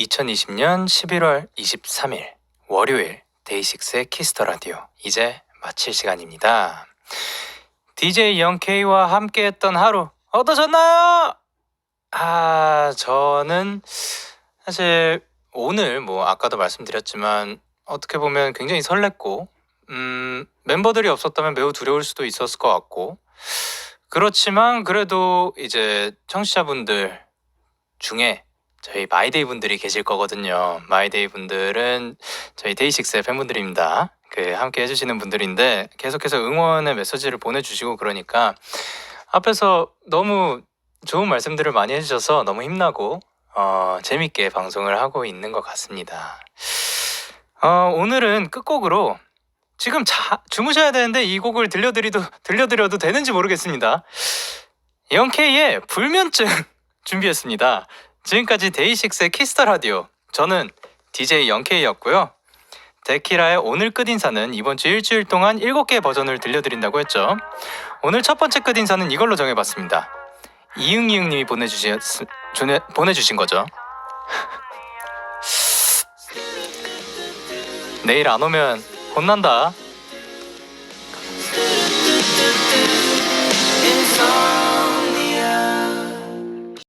2020년 11월 23일 월요일 데이식스의 키스터 라디오 이제 마칠 시간입니다. DJ 영케이와 함께했던 하루 어떠셨나요? 아 저는 사실 오늘 뭐 아까도 말씀드렸지만 어떻게 보면 굉장히 설렜고 음, 멤버들이 없었다면 매우 두려울 수도 있었을 것 같고 그렇지만 그래도 이제 청취자분들 중에 저희 마이데이 분들이 계실 거거든요. 마이데이 분들은 저희 데이식스의 팬분들입니다. 그 함께 해주시는 분들인데 계속해서 응원의 메시지를 보내주시고 그러니까 앞에서 너무 좋은 말씀들을 많이 해주셔서 너무 힘나고 어, 재밌게 방송을 하고 있는 것 같습니다. 어, 오늘은 끝곡으로 지금 자, 주무셔야 되는데 이 곡을 들려드리도 들려드려도 되는지 모르겠습니다. 영케이의 불면증 준비했습니다. 지금까지 데이식스의 키스터 라디오 저는 DJ 영케이였고요. 데키라의 오늘 끝 인사는 이번 주 일주일 동안 7개의 버전을 들려드린다고 했죠. 오늘 첫 번째 끝 인사는 이걸로 정해봤습니다. 이응이응님이 보내주신 보내주신 거죠. 내일 안 오면 혼난다.